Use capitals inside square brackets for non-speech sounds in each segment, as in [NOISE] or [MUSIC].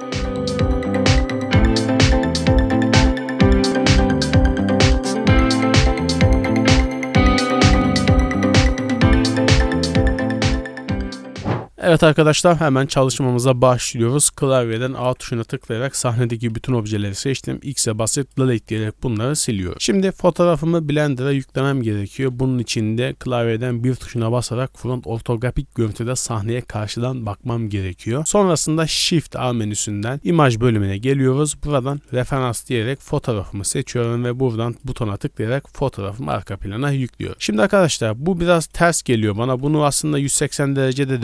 you Evet arkadaşlar hemen çalışmamıza başlıyoruz. Klavyeden A tuşuna tıklayarak sahnedeki bütün objeleri seçtim. X'e basıp delete diyerek bunları siliyorum. Şimdi fotoğrafımı Blender'a yüklemem gerekiyor. Bunun için de klavyeden bir tuşuna basarak front ortografik görüntüde sahneye karşıdan bakmam gerekiyor. Sonrasında Shift A menüsünden imaj bölümüne geliyoruz. Buradan referans diyerek fotoğrafımı seçiyorum ve buradan butona tıklayarak fotoğrafımı arka plana yüklüyorum. Şimdi arkadaşlar bu biraz ters geliyor bana. Bunu aslında 180 derecede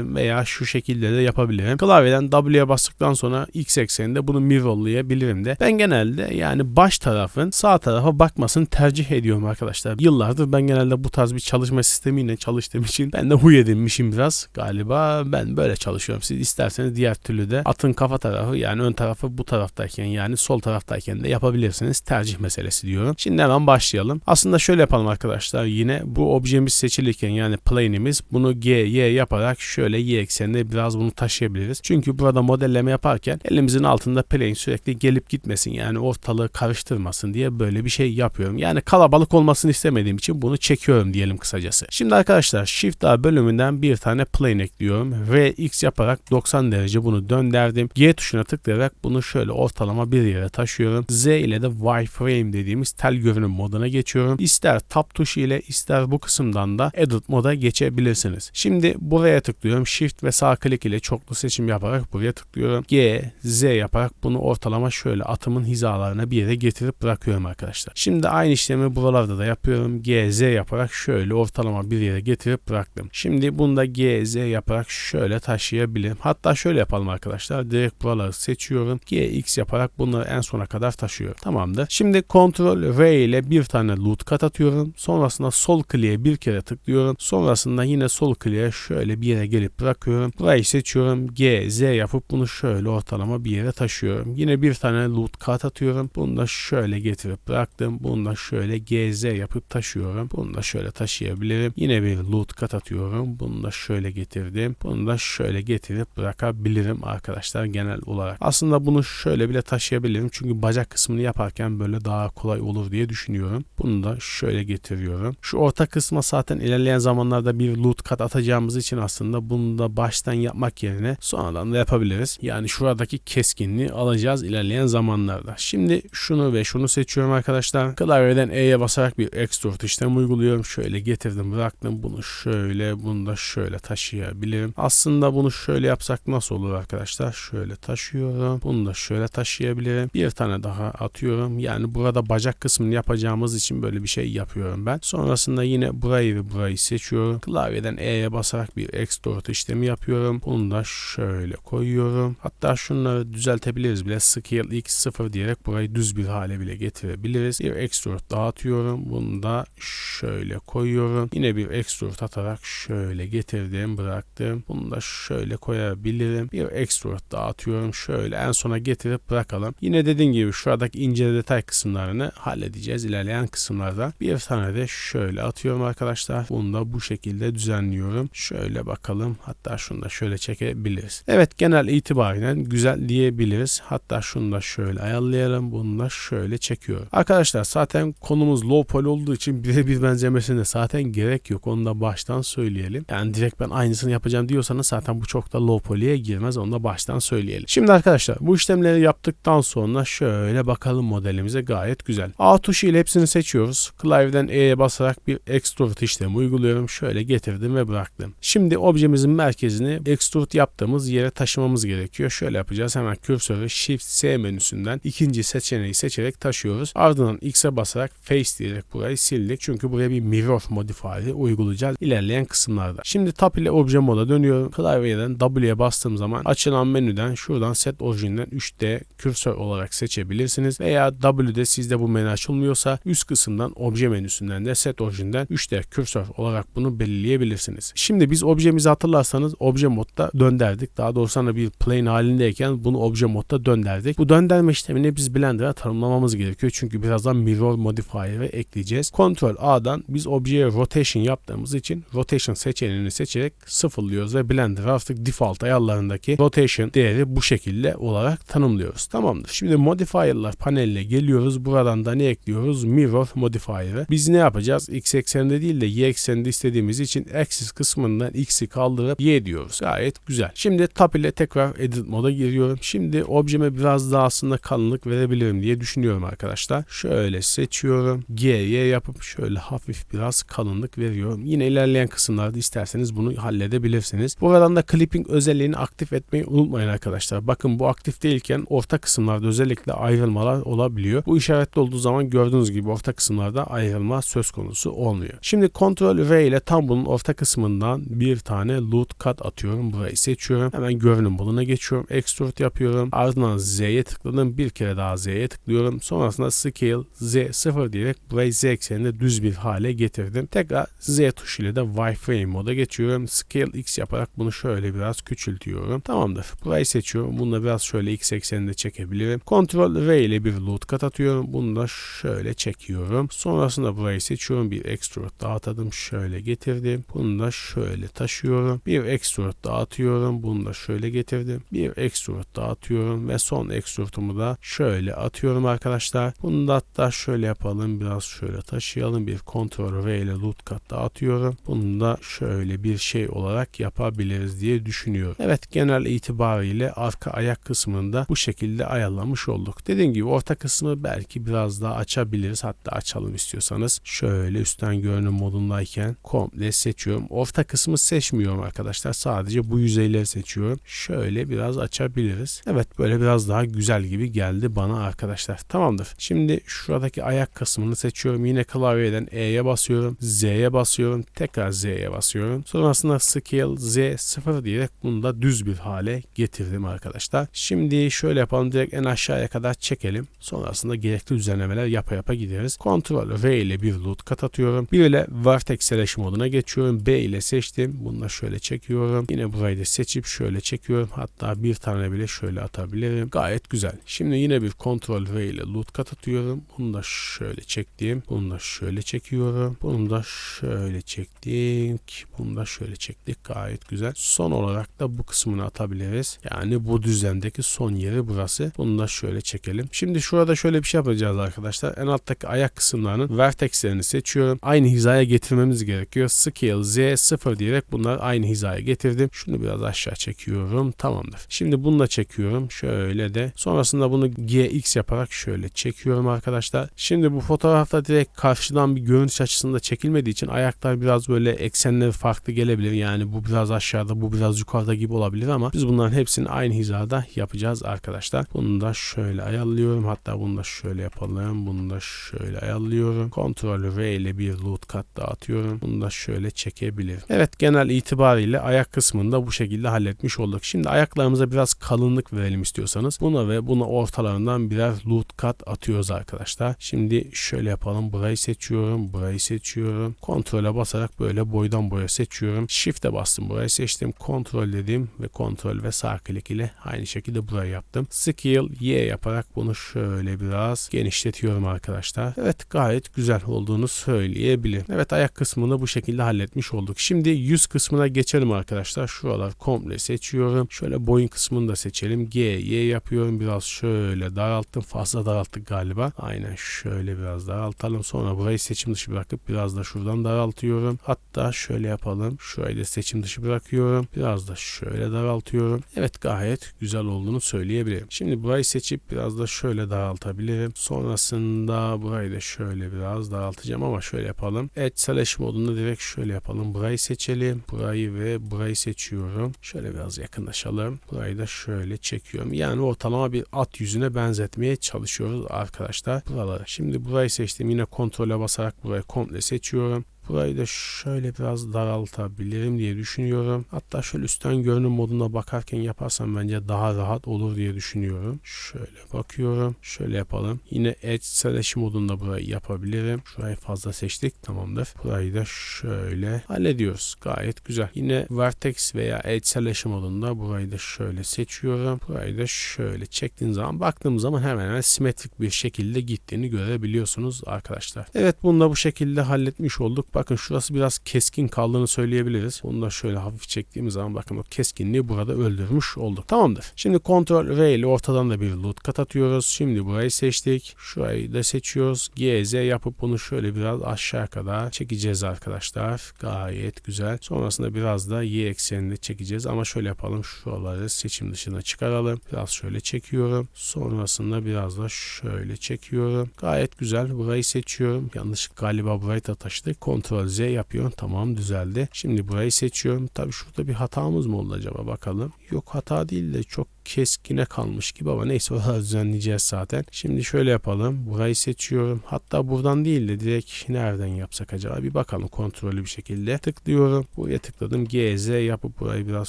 döndürebilirim veya şu şekilde de yapabilirim. Klavyeden W'ye bastıktan sonra X ekseninde bunu mirrorlayabilirim de. Ben genelde yani baş tarafın sağ tarafa bakmasını tercih ediyorum arkadaşlar. Yıllardır ben genelde bu tarz bir çalışma sistemiyle çalıştığım için ben de huy edinmişim biraz galiba. Ben böyle çalışıyorum. Siz isterseniz diğer türlü de atın kafa tarafı yani ön tarafı bu taraftayken yani sol taraftayken de yapabilirsiniz. Tercih meselesi diyorum. Şimdi hemen başlayalım. Aslında şöyle yapalım arkadaşlar. Yine bu objemiz seçilirken yani plane'imiz bunu G, Y yaparak şöyle Y eksenine biraz bunu taşıyabiliriz. Çünkü burada modelleme yaparken elimizin altında plane sürekli gelip gitmesin yani ortalığı karıştırmasın diye böyle bir şey yapıyorum. Yani kalabalık olmasını istemediğim için bunu çekiyorum diyelim kısacası. Şimdi arkadaşlar Shift A bölümünden bir tane plane ekliyorum. V X yaparak 90 derece bunu döndürdüm. G tuşuna tıklayarak bunu şöyle ortalama bir yere taşıyorum. Z ile de wireframe dediğimiz tel görünüm moduna geçiyorum. İster tab tuşu ile ister bu kısımdan da edit moda geçebilirsiniz. Şimdi buraya tıklıyorum. Shift ve sağ klik ile çoklu seçim yaparak buraya tıklıyorum. G, Z yaparak bunu ortalama şöyle atımın hizalarına bir yere getirip bırakıyorum arkadaşlar. Şimdi aynı işlemi buralarda da yapıyorum. G, Z yaparak şöyle ortalama bir yere getirip bıraktım. Şimdi bunu da G, Z yaparak şöyle taşıyabilirim. Hatta şöyle yapalım arkadaşlar. Direkt buraları seçiyorum. G, X yaparak bunları en sona kadar taşıyorum. Tamamdır. Şimdi Ctrl V ile bir tane loot kat atıyorum. Sonrasında sol kliğe bir kere tıklıyorum. Sonrasında yine sol kliğe şöyle bir yere gelip bırakıyorum. Burayı seçiyorum. G, Z yapıp bunu şöyle ortalama bir yere taşıyorum. Yine bir tane loot kat atıyorum. Bunu da şöyle getirip bıraktım. Bunu da şöyle G, Z yapıp taşıyorum. Bunu da şöyle taşıyabilirim. Yine bir loot kat atıyorum. Bunu da şöyle getirdim. Bunu da şöyle getirip bırakabilirim arkadaşlar genel olarak. Aslında bunu şöyle bile taşıyabilirim. Çünkü bacak kısmını yaparken böyle daha kolay olur diye düşünüyorum. Bunu da şöyle getiriyorum. Şu orta kısma zaten ilerleyen zamanlarda bir loot kat atacağımız için aslında bunu da baştan yapmak yerine sonradan da yapabiliriz. Yani şuradaki keskinliği alacağız ilerleyen zamanlarda. Şimdi şunu ve şunu seçiyorum arkadaşlar. Klavyeden E'ye basarak bir extrude işlem uyguluyorum. Şöyle getirdim bıraktım. Bunu şöyle bunu da şöyle taşıyabilirim. Aslında bunu şöyle yapsak nasıl olur arkadaşlar? Şöyle taşıyorum. Bunu da şöyle taşıyabilirim. Bir tane daha atıyorum. Yani burada bacak kısmını yapacağımız için böyle bir şey yapıyorum ben. Sonrasında yine burayı ve burayı seçiyorum. Klavyeden E'ye basarak bir extrude işlemi yapıyorum. Bunu da şöyle koyuyorum. Hatta şunları düzeltebiliriz bile. Scale x0 diyerek burayı düz bir hale bile getirebiliriz. Bir extrude dağıtıyorum. Bunu da şöyle koyuyorum. Yine bir extrude atarak şöyle getirdim bıraktım. Bunu da şöyle koyabilirim. Bir extrude dağıtıyorum. Şöyle en sona getirip bırakalım. Yine dediğim gibi şuradaki ince detay kısımlarını halledeceğiz ilerleyen kısımlarda. Bir tane de şöyle atıyorum arkadaşlar. Bunu da bu şekilde düzenliyorum. Şöyle bakalım. Hatta şunu da şöyle çekebiliriz. Evet genel itibariyle güzel diyebiliriz. Hatta şunu da şöyle ayarlayalım. Bunu da şöyle çekiyorum. Arkadaşlar zaten konumuz low poly olduğu için birebir benzemesine zaten gerek yok. Onu da baştan söyleyelim. Yani direkt ben aynısını yapacağım diyorsanız zaten bu çok da low poly'e girmez. Onu da baştan söyleyelim. Şimdi arkadaşlar bu işlemleri yaptıktan sonra şöyle bakalım modelimize gayet güzel. A tuşu ile hepsini seçiyoruz. Klavyeden E'ye basarak bir extrude işlemi uyguluyorum. Şöyle getirdim ve bıraktım. Şimdi objemizin merkezini extrude yaptığımız yere taşımamız gerekiyor. Şöyle yapacağız. Hemen kürsörü Shift S menüsünden ikinci seçeneği seçerek taşıyoruz. Ardından X'e basarak Face diyerek burayı sildik. Çünkü buraya bir mirror modifier'i uygulayacağız ilerleyen kısımlarda. Şimdi Tab ile obje moda dönüyorum. Klavyeden W'ye bastığım zaman açılan menüden şuradan Set Origin'den 3D kürsör olarak seçebilirsiniz. Veya W'de sizde bu menü açılmıyorsa üst kısımdan obje menüsünden de Set Origin'den 3D kürsör olarak bunu belirleyebilirsiniz. Şimdi biz objemizi hatırlamak hatırlarsanız obje modda dönderdik. Daha doğrusu hani bir plane halindeyken bunu obje modda dönderdik. Bu dönderme işlemini biz Blender'a tanımlamamız gerekiyor. Çünkü birazdan mirror modifier'ı ekleyeceğiz. Ctrl A'dan biz objeye rotation yaptığımız için rotation seçeneğini seçerek sıfırlıyoruz ve Blender artık default ayarlarındaki rotation değeri bu şekilde olarak tanımlıyoruz. Tamamdır. Şimdi modifier'lar paneline geliyoruz. Buradan da ne ekliyoruz? Mirror modifier'ı. Biz ne yapacağız? X ekseninde değil de Y ekseninde istediğimiz için axis kısmından X'i kaldırıp Y diyoruz. Gayet güzel. Şimdi tab ile tekrar edit moda giriyorum. Şimdi objeme biraz daha aslında kalınlık verebilirim diye düşünüyorum arkadaşlar. Şöyle seçiyorum. G'ye yapıp şöyle hafif biraz kalınlık veriyorum. Yine ilerleyen kısımlarda isterseniz bunu halledebilirsiniz. Buradan da clipping özelliğini aktif etmeyi unutmayın arkadaşlar. Bakın bu aktif değilken orta kısımlarda özellikle ayrılmalar olabiliyor. Bu işaretli olduğu zaman gördüğünüz gibi orta kısımlarda ayrılma söz konusu olmuyor. Şimdi Ctrl V ile tam bunun orta kısmından bir tane loot cut atıyorum. Burayı seçiyorum. Hemen görünüm moduna geçiyorum. Extrude yapıyorum. Ardından Z'ye tıkladım. Bir kere daha Z'ye tıklıyorum. Sonrasında Scale Z 0 diyerek burayı Z ekseninde düz bir hale getirdim. Tekrar Z tuşuyla da wireframe moda geçiyorum. Scale X yaparak bunu şöyle biraz küçültüyorum. Tamamdır. Burayı seçiyorum. Bunu da biraz şöyle X ekseninde çekebilirim. Ctrl V ile bir loot cut atıyorum. Bunu da şöyle çekiyorum. Sonrasında burayı seçiyorum. Bir extrude daha atadım. Şöyle getirdim. Bunu da şöyle taşıyorum. Bir extrude daha atıyorum. Bunu da şöyle getirdim. Bir extrude daha atıyorum ve son extrude'umu da şöyle atıyorum arkadaşlar. Bunu da hatta şöyle yapalım. Biraz şöyle taşıyalım. Bir Ctrl V ile loot cut daha atıyorum. Bunu da şöyle bir şey olarak yapabiliriz diye düşünüyorum. Evet genel itibariyle arka ayak kısmında bu şekilde ayarlamış olduk. Dediğim gibi orta kısmı belki biraz daha açabiliriz. Hatta açalım istiyorsanız. Şöyle üstten görünüm modundayken komple seçiyorum. Orta kısmı seçmiyorum arkadaşlar. Sadece bu yüzeyleri seçiyorum. Şöyle biraz açabiliriz. Evet böyle biraz daha güzel gibi geldi bana arkadaşlar. Tamamdır. Şimdi şuradaki ayak kısmını seçiyorum. Yine klavyeden E'ye basıyorum. Z'ye basıyorum. Tekrar Z'ye basıyorum. Sonrasında Scale Z 0 diyerek bunu da düz bir hale getirdim arkadaşlar. Şimdi şöyle yapalım. Direkt en aşağıya kadar çekelim. Sonrasında gerekli düzenlemeler yapa yapa gideriz. Ctrl V ile bir loot kat atıyorum. Bir ile Vertex Selection moduna geçiyorum. B ile seçtim. Bunu da şöyle çekiyorum. Yine burayı da seçip şöyle çekiyorum. Hatta bir tane bile şöyle atabilirim. Gayet güzel. Şimdi yine bir Ctrl V ile loot kat atıyorum. Bunu da şöyle çektim. Bunu da şöyle çekiyorum. Bunu da şöyle çektik. Bunu da şöyle çektik. Gayet güzel. Son olarak da bu kısmını atabiliriz. Yani bu düzlemdeki son yeri burası. Bunu da şöyle çekelim. Şimdi şurada şöyle bir şey yapacağız arkadaşlar. En alttaki ayak kısımlarının vertexlerini seçiyorum. Aynı hizaya getirmemiz gerekiyor. Scale Z 0 diyerek bunlar aynı hizaya getirdim. Şunu biraz aşağı çekiyorum. Tamamdır. Şimdi bunu da çekiyorum. Şöyle de. Sonrasında bunu GX yaparak şöyle çekiyorum arkadaşlar. Şimdi bu fotoğrafta direkt karşıdan bir görünüş açısında çekilmediği için ayaklar biraz böyle eksenleri farklı gelebilir. Yani bu biraz aşağıda bu biraz yukarıda gibi olabilir ama biz bunların hepsini aynı hizada yapacağız arkadaşlar. Bunu da şöyle ayarlıyorum. Hatta bunu da şöyle yapalım. Bunu da şöyle ayarlıyorum. Ctrl V ile bir loot kat dağıtıyorum. Bunu da şöyle çekebilirim. Evet genel itibariyle ayak kısmını da bu şekilde halletmiş olduk. Şimdi ayaklarımıza biraz kalınlık verelim istiyorsanız. Buna ve buna ortalarından birer loot kat atıyoruz arkadaşlar. Şimdi şöyle yapalım. Burayı seçiyorum. Burayı seçiyorum. Kontrole basarak böyle boydan boya seçiyorum. Shift'e bastım. Burayı seçtim. Kontrol dedim ve kontrol ve sağ klik ile aynı şekilde burayı yaptım. Scale Y yaparak bunu şöyle biraz genişletiyorum arkadaşlar. Evet gayet güzel olduğunu söyleyebilirim. Evet ayak kısmını bu şekilde halletmiş olduk. Şimdi yüz kısmına geçelim arkadaşlar. Şuralar komple seçiyorum. Şöyle boyun kısmını da seçelim. G, Y yapıyorum. Biraz şöyle daralttım. Fazla daralttık galiba. Aynen şöyle biraz daraltalım. Sonra burayı seçim dışı bırakıp biraz da şuradan daraltıyorum. Hatta şöyle yapalım. Şurayı da seçim dışı bırakıyorum. Biraz da şöyle daraltıyorum. Evet gayet güzel olduğunu söyleyebilirim. Şimdi burayı seçip biraz da şöyle daraltabilirim. Sonrasında burayı da şöyle biraz daraltacağım ama şöyle yapalım. Edge slash modunda direkt şöyle yapalım. Burayı seçelim. Burayı ve burayı seçiyorum. Şöyle biraz yakınlaşalım. Burayı da şöyle çekiyorum. Yani ortalama bir at yüzüne benzetmeye çalışıyoruz arkadaşlar. Buraları. Şimdi burayı seçtim. Yine kontrole basarak burayı komple seçiyorum. Burayı da şöyle biraz daraltabilirim diye düşünüyorum. Hatta şöyle üstten görünüm moduna bakarken yaparsam bence daha rahat olur diye düşünüyorum. Şöyle bakıyorum. Şöyle yapalım. Yine Edge Slash modunda burayı yapabilirim. Şurayı fazla seçtik. Tamamdır. Burayı da şöyle hallediyoruz. Gayet güzel. Yine Vertex veya Edge Slash modunda burayı da şöyle seçiyorum. Burayı da şöyle çektiğim zaman baktığım zaman hemen hemen simetrik bir şekilde gittiğini görebiliyorsunuz arkadaşlar. Evet bunu da bu şekilde halletmiş olduk. Bakın şurası biraz keskin kaldığını söyleyebiliriz. Bunu da şöyle hafif çektiğimiz zaman bakın o keskinliği burada öldürmüş olduk. Tamamdır. Şimdi Ctrl V ile ortadan da bir loot kat atıyoruz. Şimdi burayı seçtik. Şurayı da seçiyoruz. GZ yapıp bunu şöyle biraz aşağı kadar çekeceğiz arkadaşlar. Gayet güzel. Sonrasında biraz da Y ekseninde çekeceğiz ama şöyle yapalım. Şuraları seçim dışına çıkaralım. Biraz şöyle çekiyorum. Sonrasında biraz da şöyle çekiyorum. Gayet güzel. Burayı seçiyorum. Yanlış galiba burayı da taşıdık. Ctrl Z yapıyorum. Tamam düzeldi. Şimdi burayı seçiyorum. Tabii şurada bir hatamız mı oldu acaba bakalım. Yok hata değil de çok keskine kalmış gibi ama neyse o düzenleyeceğiz zaten. Şimdi şöyle yapalım. Burayı seçiyorum. Hatta buradan değil de direkt nereden yapsak acaba bir bakalım kontrollü bir şekilde. Tıklıyorum. Buraya tıkladım. GZ yapıp burayı biraz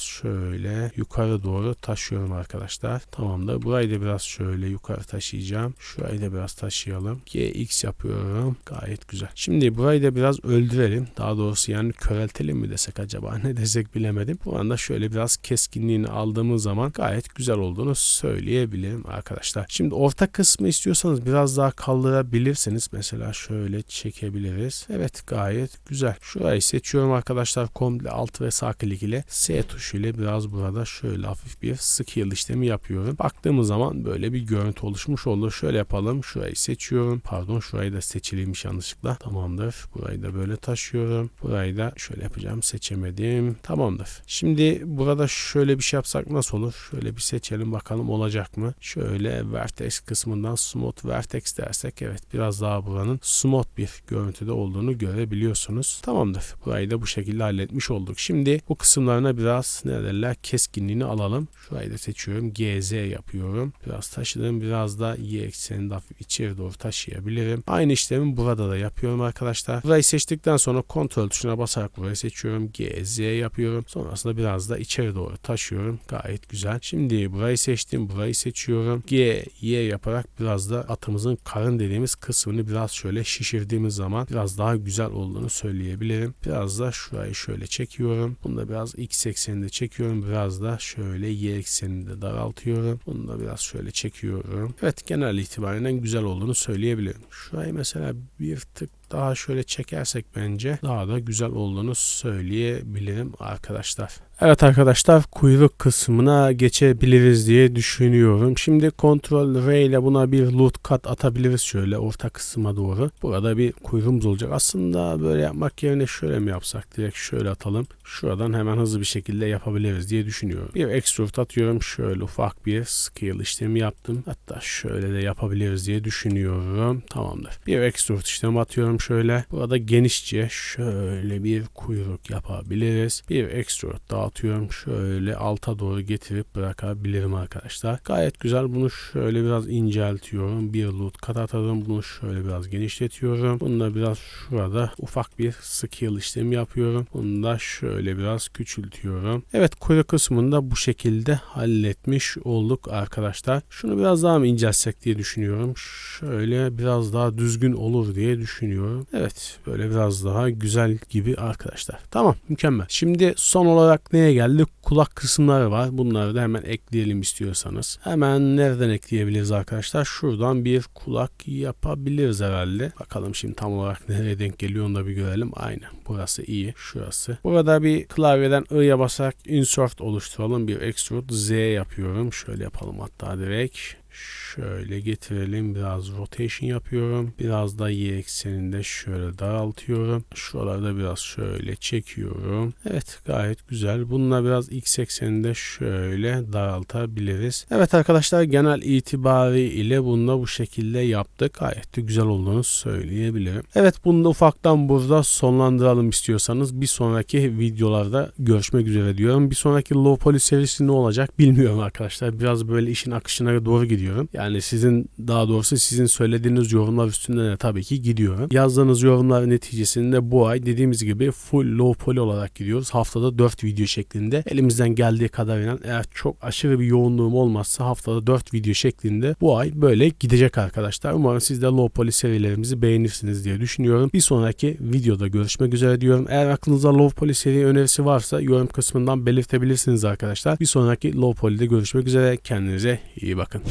şöyle yukarı doğru taşıyorum arkadaşlar. Tamam da burayı da biraz şöyle yukarı taşıyacağım. Şurayı da biraz taşıyalım. GX yapıyorum. Gayet güzel. Şimdi burayı da biraz öldürelim. Daha doğrusu yani köreltelim mi desek acaba [LAUGHS] ne desek bilemedim. Bu anda şöyle biraz keskinliğini aldığımız zaman gayet güzel olduğunu söyleyebilirim arkadaşlar. Şimdi orta kısmı istiyorsanız biraz daha kaldırabilirsiniz. Mesela şöyle çekebiliriz. Evet gayet güzel. Şurayı seçiyorum arkadaşlar. Komple alt ve sağ klik ile S tuşu ile biraz burada şöyle hafif bir scale işlemi yapıyorum. Baktığımız zaman böyle bir görüntü oluşmuş oldu. Şöyle yapalım. Şurayı seçiyorum. Pardon şurayı da seçiliymiş yanlışlıkla. Tamamdır. Burayı da böyle taşıyorum. Burayı da şöyle yapacağım. Seçemedim. Tamamdır. Şimdi burada şöyle bir şey yapsak nasıl olur? Şöyle bir seçelim bakalım olacak mı? Şöyle vertex kısmından smooth vertex dersek evet biraz daha buranın smooth bir görüntüde olduğunu görebiliyorsunuz. Tamamdır. Burayı da bu şekilde halletmiş olduk. Şimdi bu kısımlarına biraz ne derler keskinliğini alalım. Şurayı da seçiyorum. GZ yapıyorum. Biraz taşıdım. Biraz da Y ekseninde hafif içeri doğru taşıyabilirim. Aynı işlemi burada da yapıyorum arkadaşlar. Burayı seçtikten sonra kontrol tuşuna basarak burayı seçiyorum. GZ yapıyorum. Sonrasında biraz da içeri doğru taşıyorum. Gayet güzel. Şimdi burayı seçtim. Burayı seçiyorum. G, Y yaparak biraz da atımızın karın dediğimiz kısmını biraz şöyle şişirdiğimiz zaman biraz daha güzel olduğunu söyleyebilirim. Biraz da şurayı şöyle çekiyorum. Bunu da biraz X ekseninde çekiyorum. Biraz da şöyle Y ekseninde daraltıyorum. Bunu da biraz şöyle çekiyorum. Evet genel itibariyle güzel olduğunu söyleyebilirim. Şurayı mesela bir tık daha şöyle çekersek bence daha da güzel olduğunu söyleyebilirim arkadaşlar. Evet arkadaşlar kuyruk kısmına geçebiliriz diye düşünüyorum. Şimdi Ctrl R ile buna bir loot kat atabiliriz şöyle orta kısma doğru. Burada bir kuyruğumuz olacak. Aslında böyle yapmak yerine şöyle mi yapsak? Direkt şöyle atalım. Şuradan hemen hızlı bir şekilde yapabiliriz diye düşünüyorum. Bir extrude atıyorum. Şöyle ufak bir scale işlemi yaptım. Hatta şöyle de yapabiliriz diye düşünüyorum. Tamamdır. Bir extrude işlemi atıyorum şöyle. Burada genişçe şöyle bir kuyruk yapabiliriz. Bir extrude daha atıyorum. Şöyle alta doğru getirip bırakabilirim arkadaşlar. Gayet güzel. Bunu şöyle biraz inceltiyorum. Bir loot kat atalım. Bunu şöyle biraz genişletiyorum. Bunu da biraz şurada ufak bir scale işlemi yapıyorum. Bunu da şöyle biraz küçültüyorum. Evet kuyruk kısmını da bu şekilde halletmiş olduk arkadaşlar. Şunu biraz daha mı inceltsek diye düşünüyorum. Şöyle biraz daha düzgün olur diye düşünüyorum. Evet böyle biraz daha güzel gibi arkadaşlar. Tamam mükemmel. Şimdi son olarak neye geldik? Kulak kısımları var. Bunları da hemen ekleyelim istiyorsanız. Hemen nereden ekleyebiliriz arkadaşlar? Şuradan bir kulak yapabiliriz herhalde. Bakalım şimdi tam olarak [LAUGHS] nereye denk geliyor onu da bir görelim. Aynen. Burası iyi. Şurası. Burada bir klavyeden I'ya basarak insert oluşturalım. Bir extrude Z yapıyorum. Şöyle yapalım hatta direkt. Şöyle getirelim. Biraz rotation yapıyorum. Biraz da y ekseninde şöyle daraltıyorum. Şuralarda biraz şöyle çekiyorum. Evet gayet güzel. Bununla biraz x ekseninde şöyle daraltabiliriz. Evet arkadaşlar genel itibariyle bunu bu şekilde yaptık. Gayet de güzel olduğunu söyleyebilirim. Evet bunu da ufaktan burada sonlandıralım istiyorsanız. Bir sonraki videolarda görüşmek üzere diyorum. Bir sonraki Low Poly serisi ne olacak bilmiyorum arkadaşlar. Biraz böyle işin akışına doğru gidiyor ediyorum. Yani sizin daha doğrusu sizin söylediğiniz yorumlar üstünden de tabii ki gidiyorum. Yazdığınız yorumlar neticesinde bu ay dediğimiz gibi full low poly olarak gidiyoruz. Haftada 4 video şeklinde. Elimizden geldiği kadarıyla eğer çok aşırı bir yoğunluğum olmazsa haftada 4 video şeklinde bu ay böyle gidecek arkadaşlar. Umarım siz de low poly serilerimizi beğenirsiniz diye düşünüyorum. Bir sonraki videoda görüşmek üzere diyorum. Eğer aklınızda low poly seri önerisi varsa yorum kısmından belirtebilirsiniz arkadaşlar. Bir sonraki low poly'de görüşmek üzere. Kendinize iyi bakın.